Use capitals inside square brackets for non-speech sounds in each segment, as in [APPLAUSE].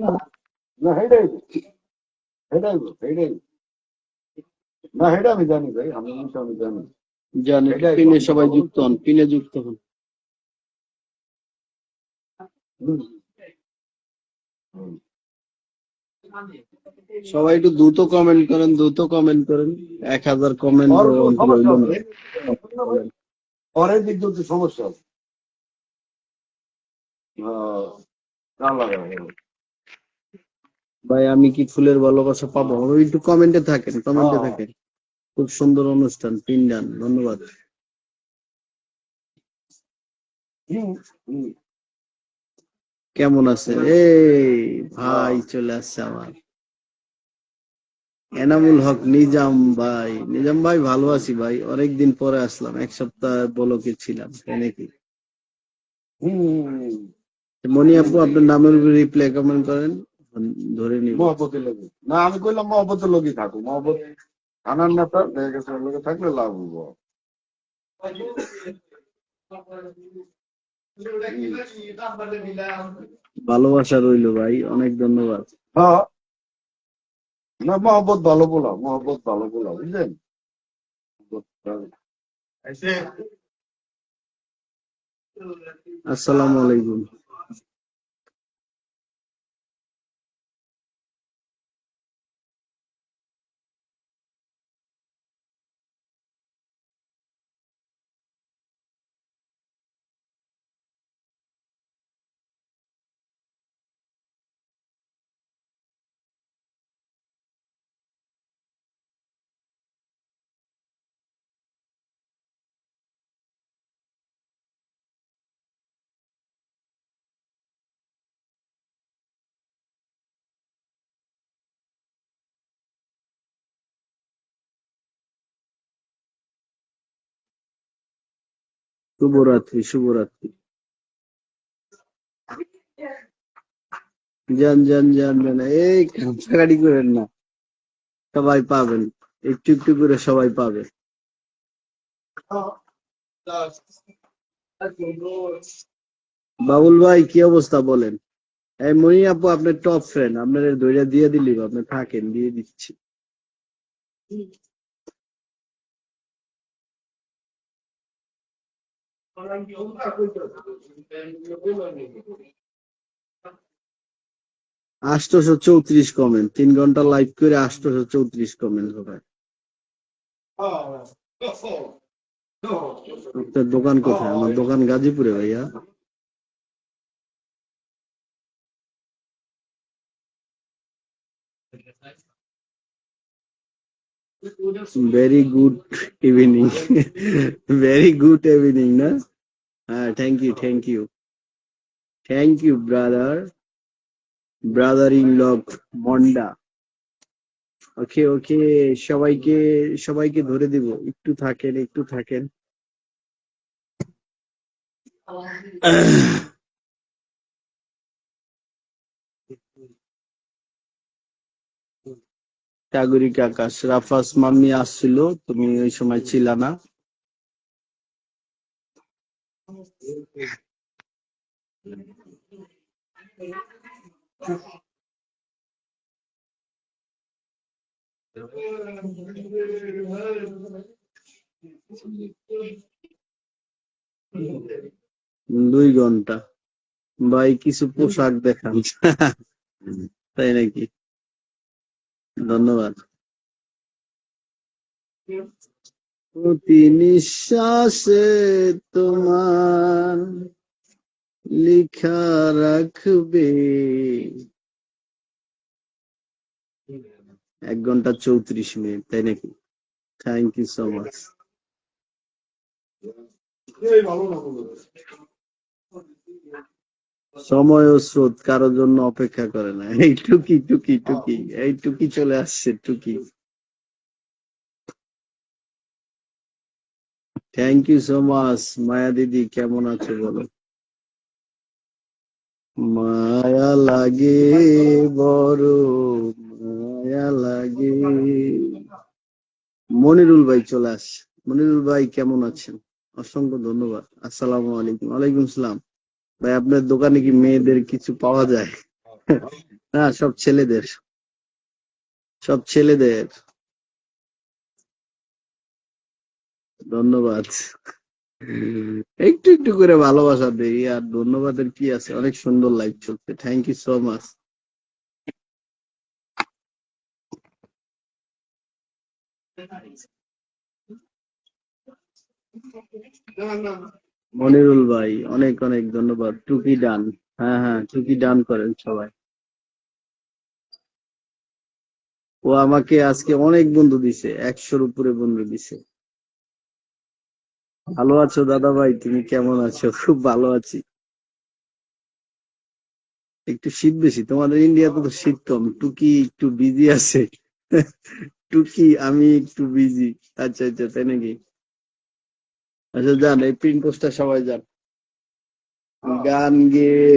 না হেডাই হেডাই না আমি জানি ভাই আমি জানি। এটাই পিনে সবাই যুক্ত হন পিনে যুক্ত হন। সবাই একটু দ্রুত কমেন্ট করেন দ্রুত কমেন্ট করেন। এক হাজার কমেন্ট পরের দিক সমস্যা। ভাই আমি কি ফুলের ভালোবাসা পাবো? একটু কমেন্টে থাকেন কমেন্টে। থাকেন। খুব সুন্দর অনুষ্ঠান পিন ডান ধন্যবাদ। কেমন আছে? এই ভাই চলে আসছে আমার। এনামুল হক নিজাম ভাই। নিজাম ভাই ভালো আছি ভাই। অনেকদিন পরে আসলাম এক সপ্তাহ বলকে ছিলাম নাকি। মনি আপু আপনার নামের উপরে রিপ্লে কমেন্ট করেন। ধরে নিব। মহব্বতের লোক না আমি কইলাম মহব্বতের লোকই থাকুক। মহব্বত থানার নেতা লোকে থাকলে লাভ হব ভালোবাসা রইল ভাই অনেক ধন্যবাদ। হ্যাঁ না মহব্বত ভালো বলা মহব্বত ভালো বলা বুঝলেন? আসসালামু আলাইকুম। শুভরাত্রি শুভরাত্রি। যান যান যান যান। এই কাছাকাছি করেন না। সবাই পাবেন। একটু একটু করে সবাই পাবে বাবুল ভাই, কি অবস্থা বলেন? এই মনি আপু, আপনার টপ ফ্রেন্ড আপনার দইটা দিয়ে দিলি, আপনি থাকেন, দিয়ে দিচ্ছি। আটশোশো চৌত্রিশ কমেন্ট তিন ঘণ্টা লাইভ করে আষ্টশো চৌত্রিশ কমেন্ট হবে। আপনার দোকান কোথায়? আমার দোকান গাজীপুরে ভাইয়া। Very good evening very good evening না হ্যাঁ thank you thank you thank you brother brother in law মন্ডা okay okay সবাইকে সবাইকে ধরে দিব। একটু থাকেন একটু থাকেন। [COUGHS] [COUGHS] [COUGHS] সাগরিক আকাশ রাফাস মাম্মি আসছিল তুমি ওই সময় ছিল না। দুই ঘণ্টা। ভাই কিছু পোশাক দেখান। তাই নাকি? ধন্যবাদ। প্রতি নিঃশ্বাসে তোমার লিখা রাখবে। এক ঘণ্টা চৌত্রিশ মিনিট, তাই নাকি? থ্যাংক ইউ সো মাচ সময় ও স্রোত কারোর জন্য অপেক্ষা করে না। এই টুকি টুকি টুকি এই টুকি চলে আসছে Tuki. Thank you so much Maya দিদি কেমন আছো বলো? মায়া লাগে বড় মায়া লাগে। মনিরুল ভাই চলে আসছে। মনিরুল ভাই কেমন আছেন? অসংখ্য ধন্যবাদ। আসসালামু আলাইকুম। ওয়ালাইকুম সালাম ভাই, আপনার দোকানে কি মেয়েদের কিছু পাওয়া যায়? হ্যাঁ সব ছেলেদের। সব ছেলেদের। ধন্যবাদ। একটু একটু করে ভালোবাসা দেই, আর ধন্যবাদের কি আছে? অনেক সুন্দর লাইভ চলছে। Thank you so much Monirul ভাই, অনেক অনেক ধন্যবাদ। টুকি ডান। হ্যাঁ হ্যাঁ টুকি ডান করেন সবাই। ও আমাকে আজকে অনেক বন্ধু দিছে, একশোর উপরে বন্ধু দিছে। ভালো আছো দাদা ভাই, তুমি কেমন আছো? খুব ভালো আছি। একটু শীত বেশি, তোমাদের ইন্ডিয়াতে তো শীত কম। টুকি একটু বিজি আছে। টুকি, আমি একটু বিজি আচ্ছা আচ্ছা তাই নাকি? আচ্ছা যান এই প্রিন্ট পোস্টটা সবাই যান। গান গেয়ে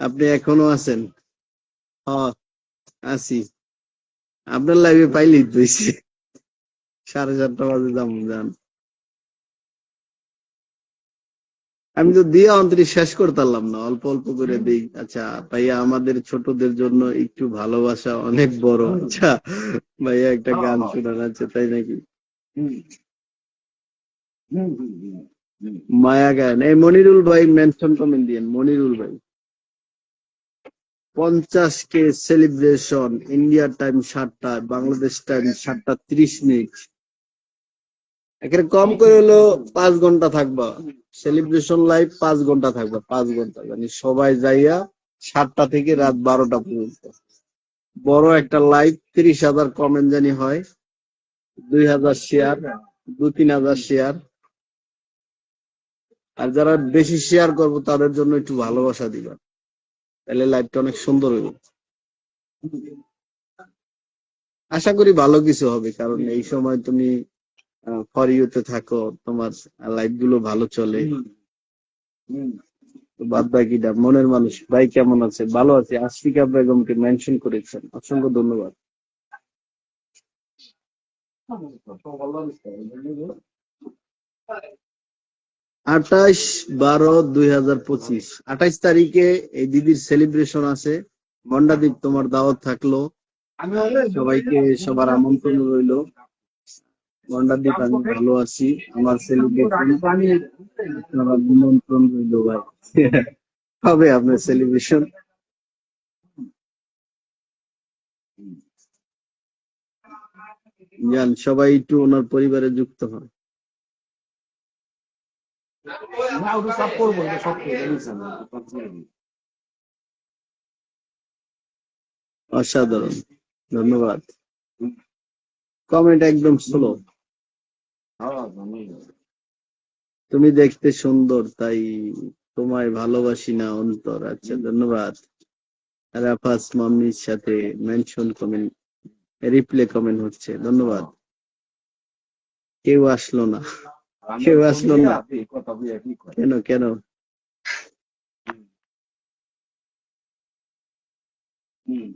আপনি এখনও আছেন? হ্যাঁ। আছি। আপনার লাইভে পাইলেই তো হইছে। সাড়ে চারটা বাজে যাম যান। আমি তো দিয়ে অন্তরি শেষ করতাম না অল্প অল্প করে দেই। আচ্ছা ভাইয়া আমাদের ছোটদের জন্য একটু ভালোবাসা অনেক বড়। আচ্ছা ভাইয়া একটা গান শোনান আছে তাই নাকি? মায়া গান এই মনিরুল ভাই মেনশন কমেন্ট দিয়েন, মনিরুল ভাই। পঞ্চাশ কে সেলিব্রেশন ইন্ডিয়া টাইম সাতটা বাংলাদেশ টাইম সাতটা ত্রিশ মিনিট। এখানে কম করে হলো পাঁচ ঘণ্টা থাকবা। সেলিব্রেশন লাইভ পাঁচ ঘণ্টা থাকবা, পাঁচ ঘণ্টা। মানে সবাই যাইয়া সাতটা থেকে রাত বারোটা পর্যন্ত। বড় একটা লাইভ তিরিশ হাজার কমেন্ট জানি হয়। দুই হাজার শেয়ার দু তিন হাজার শেয়ার আর যারা বেশি শেয়ার করব, তাদের জন্য একটু ভালোবাসা দিবা। তাহলে লাইভটা অনেক সুন্দর হবে আশা করি ভালো কিছু হবে, কারণ এই সময় তুমি ফর ইউতে থাকো, তোমার লাইভগুলো ভালো চলে। বাদ বাকিটা, মনের মানুষ, ভাই কেমন আছে? ভালো আছে? আশফিকা বেগমকে মেনশন করেছেন। অসংখ্য ধন্যবাদ। আঠাশ বারো দুই হাজার পঁচিশ। আঠাইশ তারিখে এই দিদির সেলিব্রেশন আছে। মন্ডাদ্বীপ তোমার দাওয়াত থাকল। সবাইকে সবার আমন্ত্রণ রইল। মন্ডাদ্বীপ আমি ভালো আছি। আমার সেলিব্রেশন নিমন্ত্রণ রইল ভাই। হবে আপনার সেলিব্রেশন যান সবাই একটু ওনার পরিবারে যুক্ত হন। না ওটা সব করব এটা সব অসাধারণ ধন্যবাদ। কমেন্ট একদম স্লো হ্যাঁ তুমি দেখতে সুন্দর তাই তোমায় ভালোবাসি না অন্তর। আচ্ছা ধন্যবাদ। রাফাস মাম্মির সাথে মেনশন কমেন্ট রিপ্লে কমেন্ট হচ্ছে ধন্যবাদ। কেউ আসলো না। কেউ আসলো না। কথা বুঝে কি করে কেন কেন হুম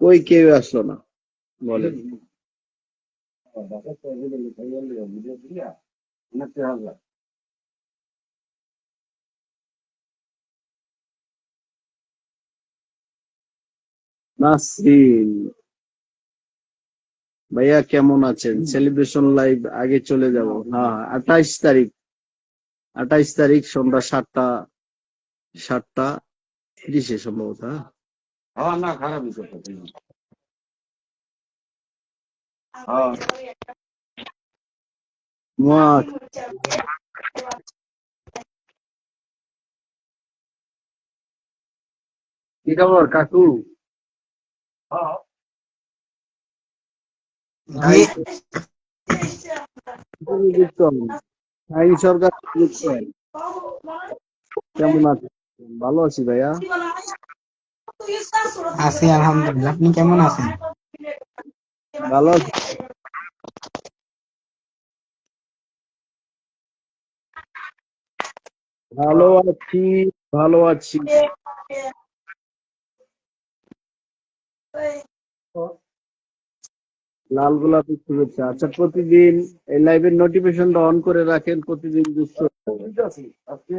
কই কেউ আসলো না বলেন নাসরিন ভাইয়া কেমন আছেন? সেলিব্রেশন লাইভ আগে চলে যাব। হ্যাঁ আঠাইশ তারিখ। আঠাইশ তারিখ সন্ধ্যা সাতটা সাতটা তিরিশে সম্ভবত হ্যাঁ? হ্যাঁ হ্যাঁ। কি খবর কাকু? হ্যাঁ। সরকার কেমন আছেন? ভালো আছি ভাইয়া। আছি আলহামদুলিল্লাহ। আপনি কেমন আছেন? ভালো আছি। ভালো আছি ভালো আছি। লাল গোলাপের শুভেচ্ছা। আচ্ছা প্রতিদিন এই লাইভের নোটিফিকেশনটা অন করে রাখেন প্রতিদিন যুক্ত দিতেছি আজকে